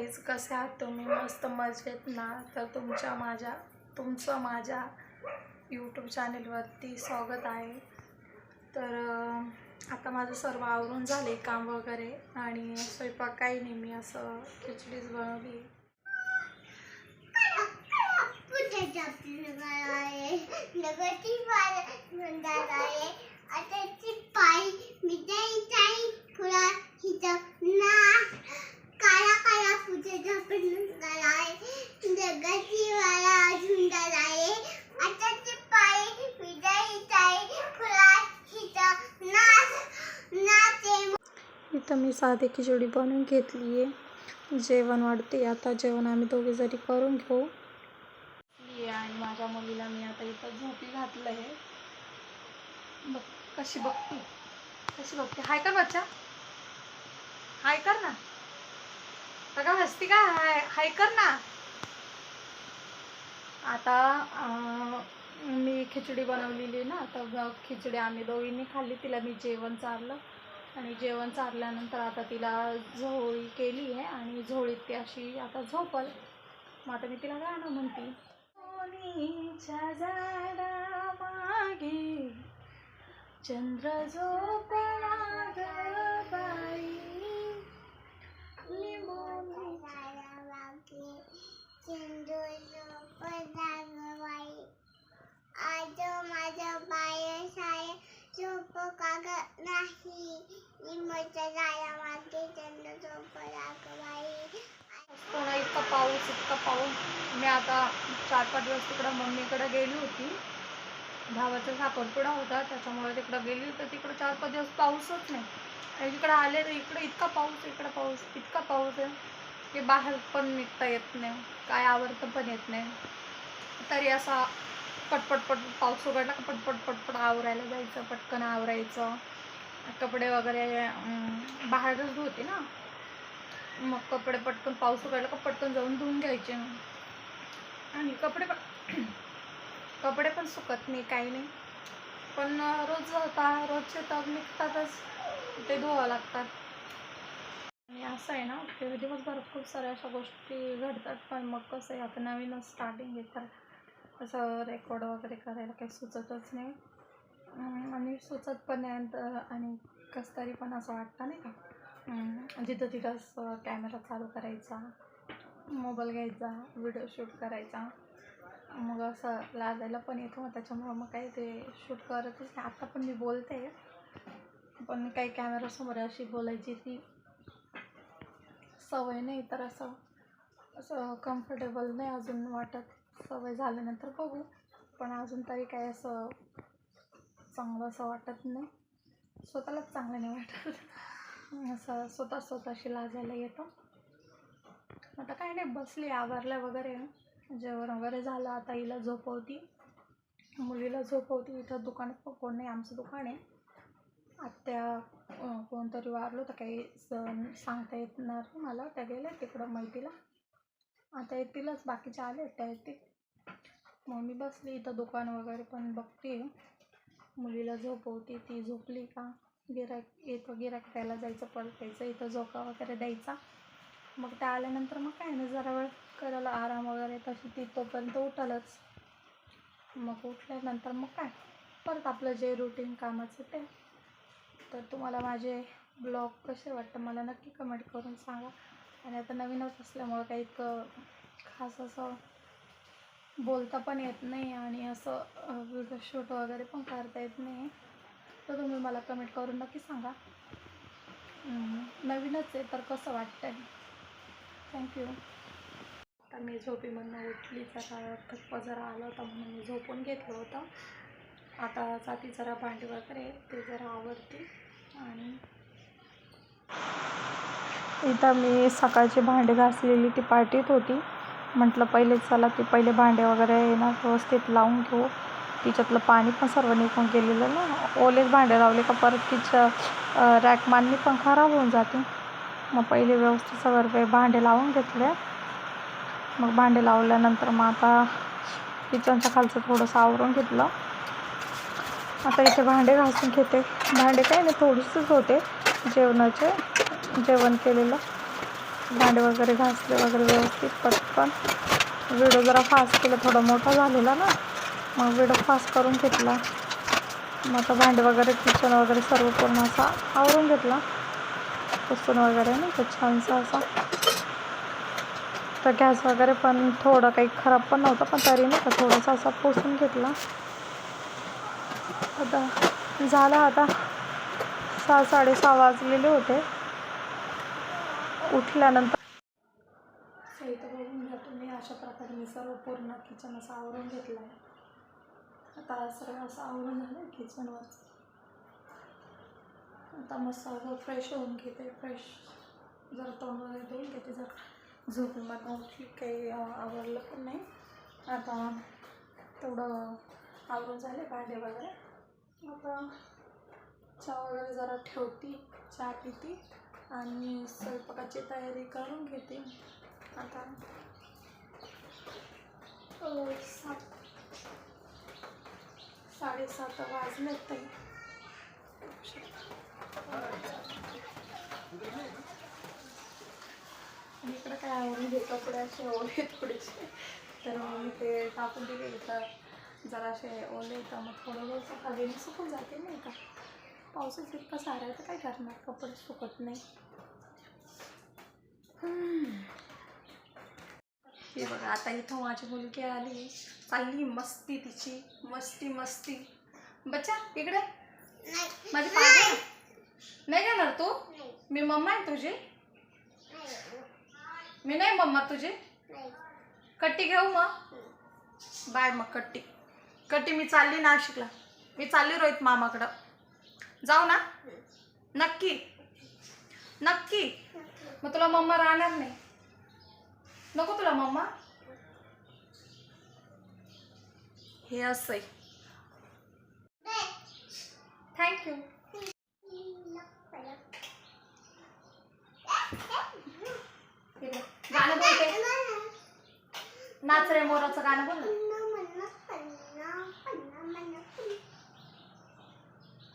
Guys कसे आहात तुम्ही? मस्त मजेत ना? तर तुमच्या माझ्या तुमचं माझ्या यूट्यूब चॅनेलवरती स्वागत आहे. तर आता माझं सर्व आवरून झाले काम वगैरे आणि स्वयंपाक काही नाही मी असं खिचडीच बनवली. आहे. साधी खिचडी बनवून घेतली आहे जेवण वाढते. आता जेवण आम्ही दोघे जरी करून घेऊ. आणि माझ्या मुलीला मी आता इथं झोपी घातलं आहे बघ कशी बघते कशी बघते हाय कर बच्चा? हाय कर ना. का हसती का? हाय हाय कर ना. आता मी खिचडी बनवलेली ना तर खिचडी आम्ही दोघींनी खाल्ली. तिला मी जेवण चाललं आणि जेवण चारल्यानंतर आता तिला झोळी केली आहे आणि झोळीत ती अशी आता झोपल. मग आता मी तिला गाणं म्हणते. सोनीच्या झाडा मागे चंद्र झोपला बाई. आज माझ्या बाई झोप कागद नाही लिंबाच्या जाया मागे त्यांना झोप बाई इतका पाऊस इतका पाऊस. मी आता चार पाच दिवस तिकडं मम्मीकडे गेली होती. भावाचा साखरपुडा होता त्याच्यामुळे तिकडं गेली तर तिकडं चार पाच दिवस पाऊसच नाही. आणि इकडं आले तर इकडं इतका पाऊस इकडं पाऊस इतका पाऊस आहे. की बाहेर पण निघता येत नाही. काय आवडतं पण येत नाही. तरी असा पटपट पट पाऊस उघडला का पटपट पटपट आवरायला जायचं पटकन आवरायचं. कपडे वगैरे बाहेरच धुते ना. मग कपडे पटकन पाऊस उघडला का पटकन जाऊन धुवून घ्यायचे. आणि कपडे पण कपडे पण सुकत नाही काही नाही. पण रोज होता रोजचे तर निघतातच. ते धुवावं लागतात. आणि असं आहे ना की दिवसभरात खूप साऱ्या अशा गोष्टी घडतात. पण मग कसं आहे आता नवीनच स्टार्टिंग आहे तर असं रेकॉर्ड वगैरे करायला काही सुचतच नाही. आणि सुचत पण नाही आणि- आणि कसं तरी पण असं वाटतं नाही का? जिथं तिथंच कॅमेरा चालू करायचा मोबाईल घ्यायचा व्हिडिओ शूट करायचा. मग असं लाजायला पण येतो मग त्याच्यामुळं मग काही ते शूट करतच नाही. आत्ता पण मी बोलते पण काही कॅमेरासमोर अशी बोलायची ती सवय नाही तर असं असं कम्फर्टेबल नाही अजून वाटत. सवय झाल्यानंतर बघू. पण अजून तरी काय असं चांगलं असं वाटत नाही. स्वतःलाच चांगलं नाही वाटत. असं स्वतः स्वतःशी लाजायला येतं. आता काय नाही बसली आवरल्या वगैरे. जेवण वगैरे झालं आता हिला झोपवती. मुलीला झोपवती. इथं दुकानात कोण नाही आमचं दुकान आहे. आत्या कोणतरी वारलो तर काही सण सांगता येणार नाही मला. त्या गेल्या तिकडं मैतीला आता येतीलच बाकीच्या आले त्या येतील मग मी बसली इथं दुकान वगैरे पण बघते. मुलीला झोपवते. ती झोपली का? गिराक येतो गिराक त्याला जायचं परत यायचं इथं झोका वगैरे द्यायचा. मग त्या आल्यानंतर मग काय नाही जरा वेळ करायला आराम वगैरे तशी ती तोपर्यंत उठालच. मग उठल्यानंतर मग काय? परत आपलं जे रुटीन कामाचं ते. तर तुम्हाला माझे ब्लॉग कसे वाटतं मला नक्की कमेंट करून सांगा. आणि आता नवीनच असल्यामुळं काही इतकं खास असं बोलता पण येत नाही आणि असं व्हिडिओ शूट वगैरे पण करता येत नाही. तर तुम्ही मला कमेंट करून नक्की सांगा. नवीनच आहे तर कसं वाटतंय? थँक्यू आता मी झोपीमधनं उठली जरा थप्प जरा आला होता म्हणून मी झोपून घेतलं होतं. आता जाती जरा भांडी वगैरे ते जरा आवडते आणि इथं मी सकाळची भांडी घासलेली ती पार्टीत होती. म्हटलं पहिले चला ती पहिले भांडे वगैरे आहे ना व्यवस्थित लावून घेऊ. तिच्यातलं पाणी पण सर्व निघून गेलेलं ना. ओलेच भांडे लावले का परत तिच्या रॅक मांडणी पण खराब होऊन जाते. मग पहिले व्यवस्थित सर्व भांडे लावून घेतले. मग भांडे लावल्यानंतर मग आता किचनच्या खालचं थोडंसं आवरून घेतलं. आता इथे भांडे घासून घेते. भांडे काय नाही थोडीशीच होते जेवणाचे जेवण केलेलं. भांडे वगैरे घासले वगैरे व्यवस्थित पटकन. व्हिडिओ जरा फास्ट केला थोडा मोठा झालेला ना. मग व्हिडिओ फास्ट करून घेतला. मग आता भांडे वगैरे किचन वगैरे सर्व पूर्ण असा आवरून घेतला. पुसून वगैरे नाही का छानसा असा. तर गॅस वगैरे पण थोडं काही खराब पण नव्हतं पण तरी नाही का थोडासा असा पुसून घेतला. आता झाला आता. सहा साडेसहा वाजलेले होते. उठल्यानंतर इथं बघून घ्या तुम्ही अशा प्रकारे मी सर्व पूर्ण किचन असं आवरून घेतलं आहे आता सर्व असं आवरून झालं किचनवर आता मस्त असं फ्रेश होऊन घेते फ्रेश जर तोंड वगैरे धुवून घेते जर झोपून मला उठली काही आवडलं पण नाही. आता तेवढं आवरून झाले भांडे वगैरे. आता चहा वगैरे जरा ठेवते चहा पिती. आणि स्वयंपाकाची तयारी करून घेते. आता सात साडेसात वाजले ताई. इकडं काय आवडून घे कपडे असे ओले थोडेसे. तर मग मी ते टाकून दिले इथं. जरासे ओले तर मग थोडं थोडंसं खाली सुकून जाते नाही का? पावसाच इतका सारा आहे तर काय करणार? कपडे सुकत नाही. हे बघा आता इथं माझी मुलगी आली. चालली मस्ती तिची. मस्ती मस्ती. बच्चा इकडे. माझी पाय नाही घेणार तू? मी मम्मा आहे तुझी. मी नाही मम्मा तुझी. कट्टी घेऊ मग? बाय मग कट्टी. कट्टी मी चालली नाशिकला. मी चालली रोहित मामाकडं. जाऊ ना. नक्की. नक्की. मग तुला मम्मा राहणार नाही. नको तुला मम्मा. हे असं आहे. थँक्यू गाणं बोलते नाच रे मोराचं गाणं बोल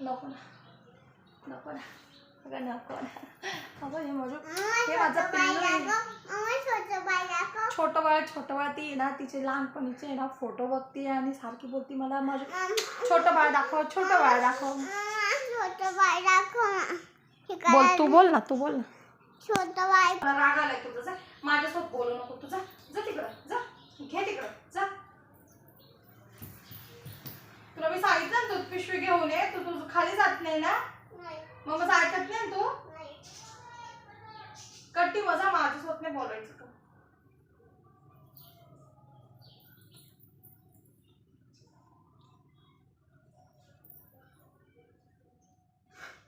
नको ना. नको ना. अगं नको ना. अगं हे माझं हे माझं पिल्लू. छोटं बाळ छोटं बाळ ती ना तिचे लहानपणीचे ना फोटो बघते आणि सारखी बोलती मला माझं छोटं बाळ दाखव छोटं बाळ दाखव. बोल तू बोल ना तू बोल ना. छोट बाय मला राग आलाय तुझं जा. माझ्यासोबत बोलू नको तू जा. तिकडं जा. घे तिकडं जा. तुला मी सांगितलं ना दूध पिशवी घेऊन ये तू तुझं खाली जात नाही ना. मग माझं ऐकत नाही तू? कट्टी मजा माझ्यासोबत नाही बोलायचं का?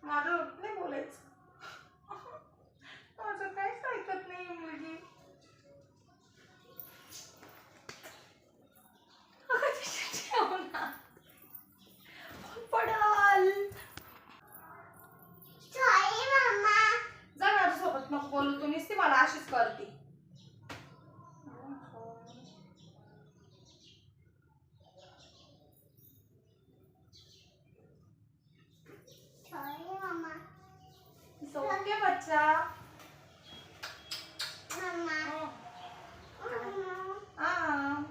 माझं होत नाही बोलायचं माझं काहीच ऐकत नाही ही मुलगी अगं तिची ठेव ना. पडाल जा माझ्यासोबत नको बोलू तू नुसती मला अशीच करते ओके बच्चा हाँ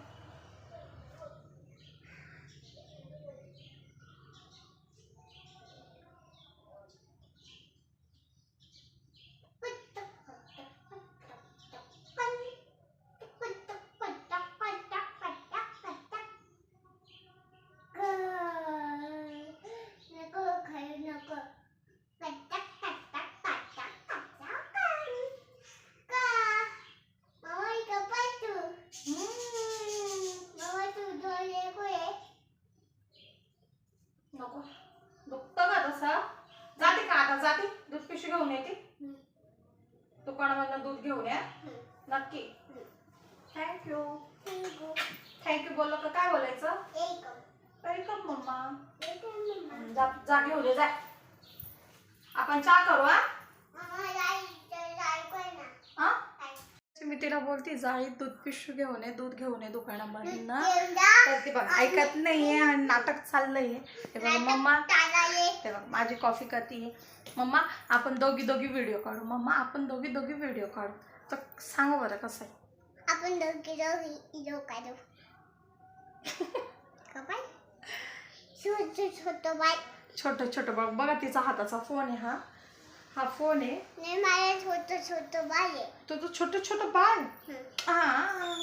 नको दुखतं का तसं जाते का आता जाते दूध पिशवी घेऊन येते दुकानामधनं दूध घेऊन या. नक्की. थँक्यू थँक्यू बोललो का? काय बोलायचं? Welcome mama. जा जा घेऊन ये जा. आपण चहा करू हा? मी तिला बोलते जाळीत दूध पिशवी घेऊन ये दूध घेऊन ये दुकानामधनं. तर ती बघ ऐकत नाहीये आणि नाटक चाललंय. हे बघ मम्मा. हे बघ माझी कॉफी करते मम्मा आपण दोघी दोघी व्हिडिओ काढू. मम्मा आपण दोघी दोघी व्हिडिओ काढू. तर सांगा बरं कसं आहे. आपण दोघी दोघी इलो काढू. छोटं छोटं बाय छोटं छोटं बघ बघा तिचा हाताचा फोन आहे हा. हा फोन आहे. नाही मला छोटं छोटं बाय आहे. तुझं छोटं छोटं बाळ? हं. हा.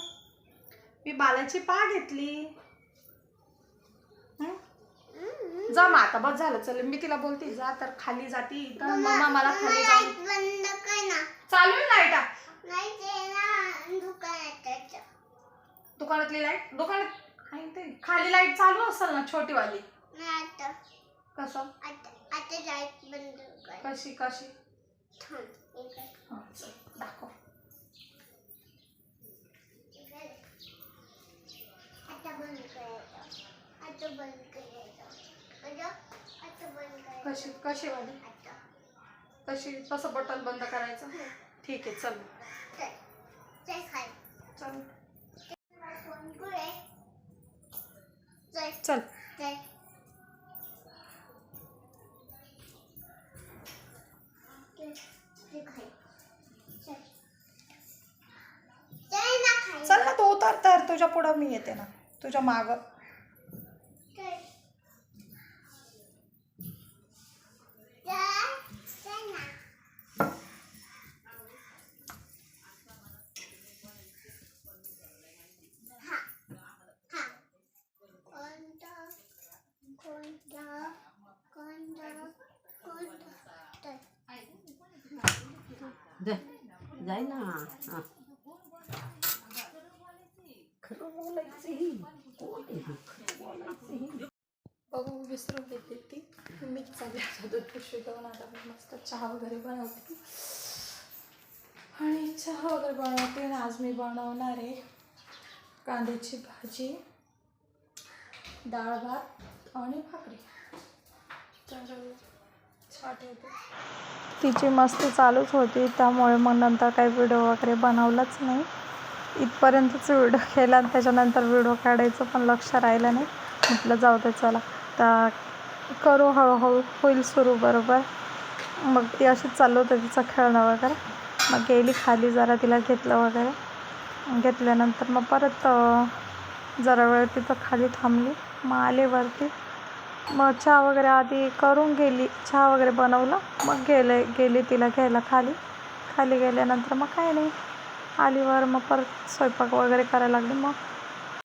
मी बालाची पा घेतली हं? हम्म. जा मग आता बस झालं. चल मी तिला बोलते जा तर खाली जाती. तर मम्मा मला खाली बंद कर ना. चालू आहे लाइट नाही ते ना दुकानात. दुकानातली लाइट दुकानात? आहे ते खाली लाइट चालू असेल ना छोटी वाली नाही आता. कसं? आता आता लाइट बंद कर. कशी कशी? थांब इकडे. हा चल दाखव इकडे. आता बंद करायचं आता बंद करायचं आता आता बंद करायचं कशी कशी वाली तशी तसं कसं बटन बंद करायचं? ठीक आहे चल. चल. चल. चल चल चल ना चल ना तू उतर तर. तुझ्या पुढं मी येते ना. तुझ्या माग. जाय ना हा. खरं बोलायची कोण आहे? खरं बघू विसरून घेते ती मी चालली आता दूध पिशवी घेऊन आता मी मस्त चहा वगैरे बनवते आणि चहा वगैरे बनवते आणि आज मी बनवणार आहे कांद्याची भाजी डाळ भात आणि भाकरी तर तिची मस्ती चालूच होती त्यामुळे मग नंतर काही व्हिडिओ वगैरे बनवलाच नाही. इथपर्यंतच व्हिडिओ केला आणि त्याच्यानंतर व्हिडिओ काढायचं पण लक्ष राहिलं नाही. म्हटलं जाऊ दे चला. तर करू हळूहळू होईल सुरू बरोबर. मग ती अशीच चालू होतं तिचं खेळणं वगैरे. मग गेली खाली जरा तिला घेतलं वगैरे. घेतल्यानंतर मग परत जरा वेळ तिथं खाली थांबली. मग आले वरती. मग चहा वगैरे आधी करून गेली. चहा वगैरे बनवला. मग गेले गेली तिला घ्यायला खाली. खाली गेल्यानंतर मग काय नाही. आलीवर मग परत स्वयंपाक वगैरे करायला लागली. मग